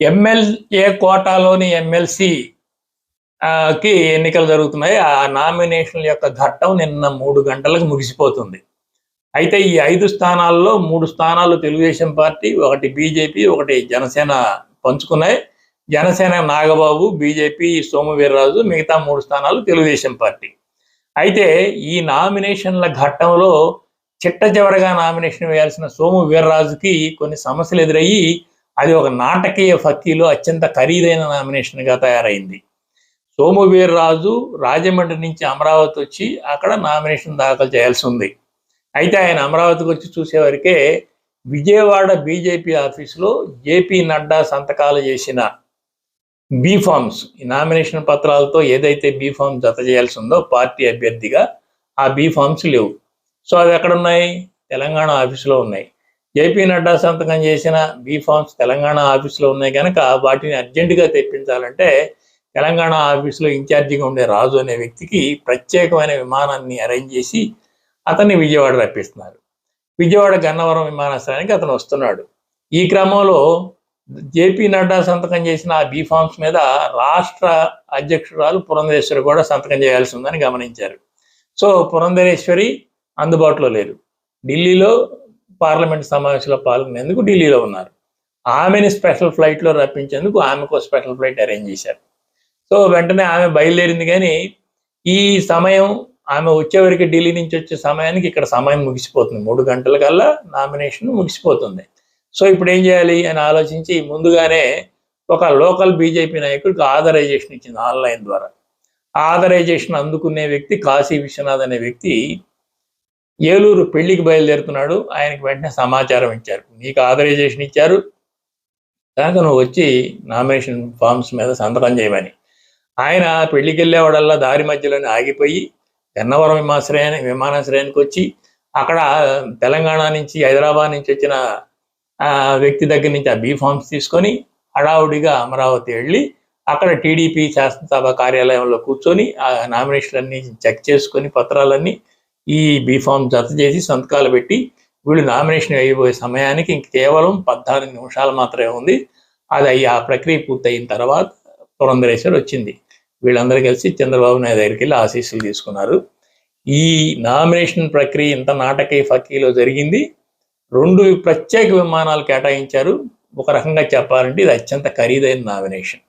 MLA కోటాలోని MLC కి ఎన్నికలు జరుగుతున్నాయి. ఆ నామినేషన్ల యొక్క ఘట్టం నిన్న మూడు గంటలకు ముగిసిపోతుంది. అయితే ఈ ఐదు స్థానాల్లో మూడు స్థానాలు తెలుగుదేశం పార్టీ ఒకటి బీజేపీ ఒకటి జనసేన పంచుకున్నాయి. జనసేన నాగబాబు బీజేపీ సోము వీర్రాజు మిగతా మూడు స్థానాలు తెలుగుదేశం పార్టీ. అయితే ఈ నామినేషన్ల ఘట్టంలో చిట్ట చివరగా నామినేషన్ వేయాల్సిన సోము వీర్రాజుకి కొన్ని సమస్యలు ఎదురయ్యి అది ఒక నాటకీయ ఫక్కీలో అత్యంత ఖరీదైన నామినేషన్గా తయారైంది. సోము రాజు రాజమండ్రి నుంచి అమరావతి వచ్చి అక్కడ నామినేషన్ దాఖలు చేయాల్సి ఉంది. అయితే ఆయన అమరావతికి వచ్చి చూసేవరకే విజయవాడ బీజేపీ ఆఫీసులో జేపీ నడ్డా సంతకాలు చేసిన బీ ఫామ్స్ ఈ నామినేషన్ పత్రాలతో ఏదైతే బీ ఫామ్ జత చేయాల్సి ఉందో పార్టీ అభ్యర్థిగా ఆ బీ ఫామ్స్ లేవు. సో అవి ఎక్కడ ఉన్నాయి తెలంగాణ ఆఫీసులో ఉన్నాయి. జేపీ నడ్డా సంతకం చేసిన బీ ఫామ్స్ తెలంగాణ ఆఫీసులో ఉన్నాయి కనుక వాటిని అర్జెంటుగా తెప్పించాలంటే తెలంగాణ ఆఫీసులో ఇన్ఛార్జిగా ఉండే రాజు అనే వ్యక్తికి ప్రత్యేకమైన విమానాన్ని అరేంజ్ చేసి అతన్ని విజయవాడ రప్పిస్తున్నారు. విజయవాడ గన్నవరం విమానాశ్రయానికి అతను వస్తున్నాడు. ఈ క్రమంలో జేపీ నడ్డా సంతకం చేసిన ఆ బీ ఫామ్స్ మీద రాష్ట్ర అధ్యక్షురాలు పురంధరేశ్వరి కూడా సంతకం చేయాల్సి ఉందని గమనించారు. సో పురంధరేశ్వరి అందుబాటులో లేరు. ఢిల్లీలో పార్లమెంట్ సమావేశంలో పాల్గొనేందుకు ఢిల్లీలో ఉన్నారు. ఆమెని స్పెషల్ ఫ్లైట్లో రప్పించేందుకు ఆమెకు స్పెషల్ ఫ్లైట్ అరేంజ్ చేశారు. సో వెంటనే ఆమె బయలుదేరింది కానీ ఈ సమయం ఆమె వచ్చేవరకు ఢిల్లీ నుంచి వచ్చే సమయానికి ఇక్కడ సమయం ముగిసిపోతుంది. మూడు గంటల కల్లా నామినేషన్ ముగిసిపోతుంది. సో ఇప్పుడు ఏం చేయాలి అని ఆలోచించి ముందుగానే ఒక లోకల్ బీజేపీ నాయకుడికి ఆథరైజేషన్ ఇచ్చింది ఆన్లైన్ ద్వారా. ఆథరైజేషన్ అందుకునే వ్యక్తి కాశీ విశ్వనాథ్ అనే వ్యక్తి ఏలూరు పెళ్ళికి బయలుదేరుతున్నాడు. ఆయనకి వెంటనే సమాచారం ఇచ్చారు. నీకు ఆథరైజేషన్ ఇచ్చారు. కనుక నువ్వు వచ్చి నామినేషన్ ఫామ్స్ మీద సంతకం చేయమని. ఆయన పెళ్ళికి వెళ్ళేవాడల్లా దారి మధ్యలోనే ఆగిపోయి గన్నవరం విమాశ్రయాన్ని విమానాశ్రయానికి వచ్చి అక్కడ తెలంగాణ నుంచి హైదరాబాద్ నుంచి వచ్చిన వ్యక్తి దగ్గర నుంచి ఆ బీ ఫామ్స్ తీసుకొని హడావుడిగా అమరావతి వెళ్ళి అక్కడ టీడీపీ శాసనసభ కార్యాలయంలో కూర్చొని ఆ నామినేషన్లన్నీ చెక్ చేసుకొని పత్రాలన్నీ ఈ బీఫామ్ జత చేసి సంతకాలు పెట్టి వీళ్ళు నామినేషన్ అయిపోయే సమయానికి ఇంక కేవలం పద్నాలుగు నిమిషాలు మాత్రమే ఉంది. అది అయ్యి ఆ ప్రక్రియ పూర్తయిన తర్వాత పురంధరేశ్వర్ వచ్చింది. వీళ్ళందరూ కలిసి చంద్రబాబు నాయుడు దగ్గరికి వెళ్ళి ఆశీస్సులు తీసుకున్నారు. ఈ నామినేషన్ ప్రక్రియ ఇంత నాటకీయ ఫకీలో జరిగింది. రెండు ప్రత్యేక విమానాలు కేటాయించారు. ఒక రకంగా చెప్పాలంటే ఇది అత్యంత ఖరీదైన నామినేషన్